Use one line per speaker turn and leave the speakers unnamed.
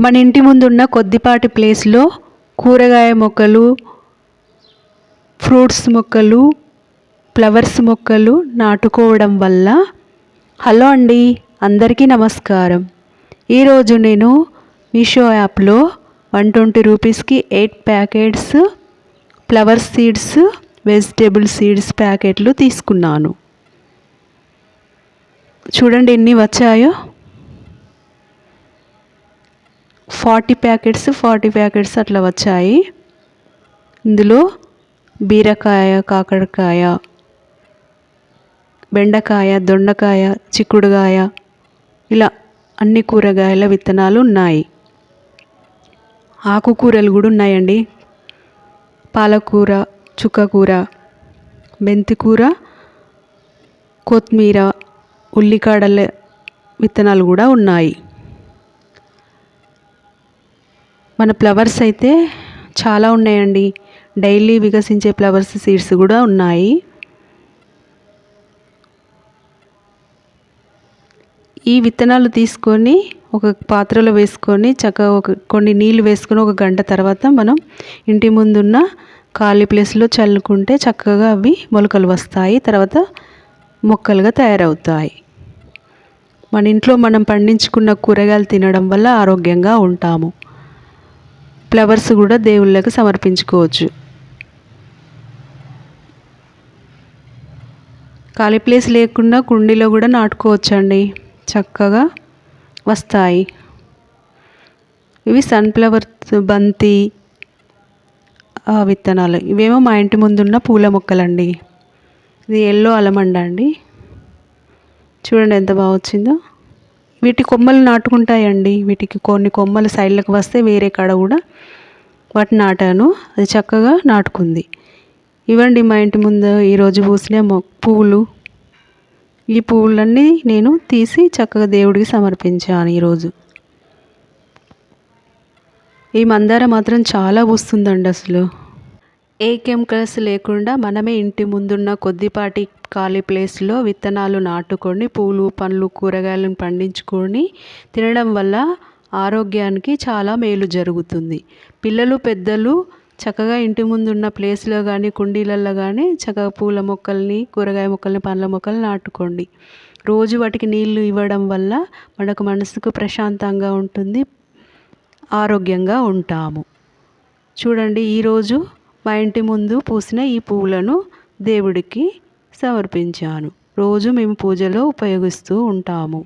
మన ఇంటి ముందున్న కొద్దిపాటి ప్లేస్లో కూరగాయ మొక్కలు ఫ్రూట్స్ మొక్కలు ఫ్లవర్స్ మొక్కలు నాటుకోవడం వల్ల హలో అండి అందరికీ నమస్కారం. ఈరోజు నేను మీషో యాప్లో వన్ ట్వంటీ రూపీస్కి eight packets flower seeds vegetable seeds ప్యాకెట్లు తీసుకున్నాను. చూడండి ఎన్ని వచ్చాయో. ఫార్టీ ప్యాకెట్స్ ఫార్టీ ప్యాకెట్స్ అట్లా వచ్చాయి. ఇందులో బీరకాయ కాకరకాయ బెండకాయ దొండకాయ చిక్కుడుకాయ ఇలా అన్ని కూరగాయల విత్తనాలు ఉన్నాయి. ఆకుకూరలు కూడా ఉన్నాయండి. పాలకూర చుక్కకూర మెంతికూర కొత్తిమీర ఉల్లికాడల విత్తనాలు కూడా ఉన్నాయి. మన ఫ్లవర్స్ అయితే చాలా ఉన్నాయండి. డైలీ వికసించే ఫ్లవర్స్ సీడ్స్ కూడా ఉన్నాయి. ఈ విత్తనాలు తీసుకొని ఒక పాత్రలో వేసుకొని చక్కగా ఒక కొన్ని నీళ్ళు వేసుకొని ఒక గంట తర్వాత మనం ఇంటి ముందున్న ఖాళీ ప్లేస్లో చల్లుకుంటే చక్కగా అవి మొలకలు వస్తాయి. తర్వాత మొక్కలుగా తయారవుతాయి. మన ఇంట్లో మనం పండించుకున్న కూరగాయలు తినడం వల్ల ఆరోగ్యంగా ఉంటాము. ఫ్లవర్స్ కూడా దేవుళ్ళకి సమర్పించుకోవచ్చు. ఖాళీ ప్లేస్ లేకుండా కుండీలో కూడా నాటుకోవచ్చండి. చక్కగా వస్తాయి. ఇవి సన్ఫ్లవర్ బంతి విత్తనాలు. ఇవేమో మా ఇంటి ముందున్న పూల మొక్కలండి. ఇది ఎల్లో అలమండ అండి. చూడండి ఎంత బాగా వచ్చిందో వీటి కొమ్మలు నాటుకుంటాయండి. వీటికి కొన్ని కొమ్మలు సైడ్లకు వస్తే వేరే కాడ కూడా వాటిని నాటాను. అది చక్కగా నాటుకుంది. ఇవ్వండి మా ఇంటి ముందు ఈరోజు పూసిన పువ్వులు ఈ పువ్వులన్నీ నేను తీసి చక్కగా దేవుడికి సమర్పించాను ఈరోజు ఈ మందార మాత్రం చాలా పూస్తుందండి అసలు. ఏ కెమికల్స్ లేకుండా మనమే ఇంటి ముందున్న కొద్దిపాటి ఖాళీ ప్లేస్లో విత్తనాలు నాటుకొని పూలు పండ్లు కూరగాయలను పండించుకొని తినడం వల్ల ఆరోగ్యానికి చాలా మేలు జరుగుతుంది. పిల్లలు పెద్దలు చక్కగా ఇంటి ముందు ఉన్న ప్లేస్లో కానీ కుండీలలో కానీ చక్కగా పూల మొక్కల్ని కూరగాయ మొక్కల్ని పండ్ల మొక్కల్ని నాటుకోండి. రోజు వాటికి నీళ్ళు ఇవ్వడం వల్ల మనకు మనసుకు ప్రశాంతంగా ఉంటుంది ఆరోగ్యంగా ఉంటాము. చూడండి ఈరోజు మా ఇంటి ముందు పూసిన ఈ పువ్వులను దేవుడికి సమర్పించాను. రోజు మేము పూజలో ఉపయోగిస్తూ ఉంటాము.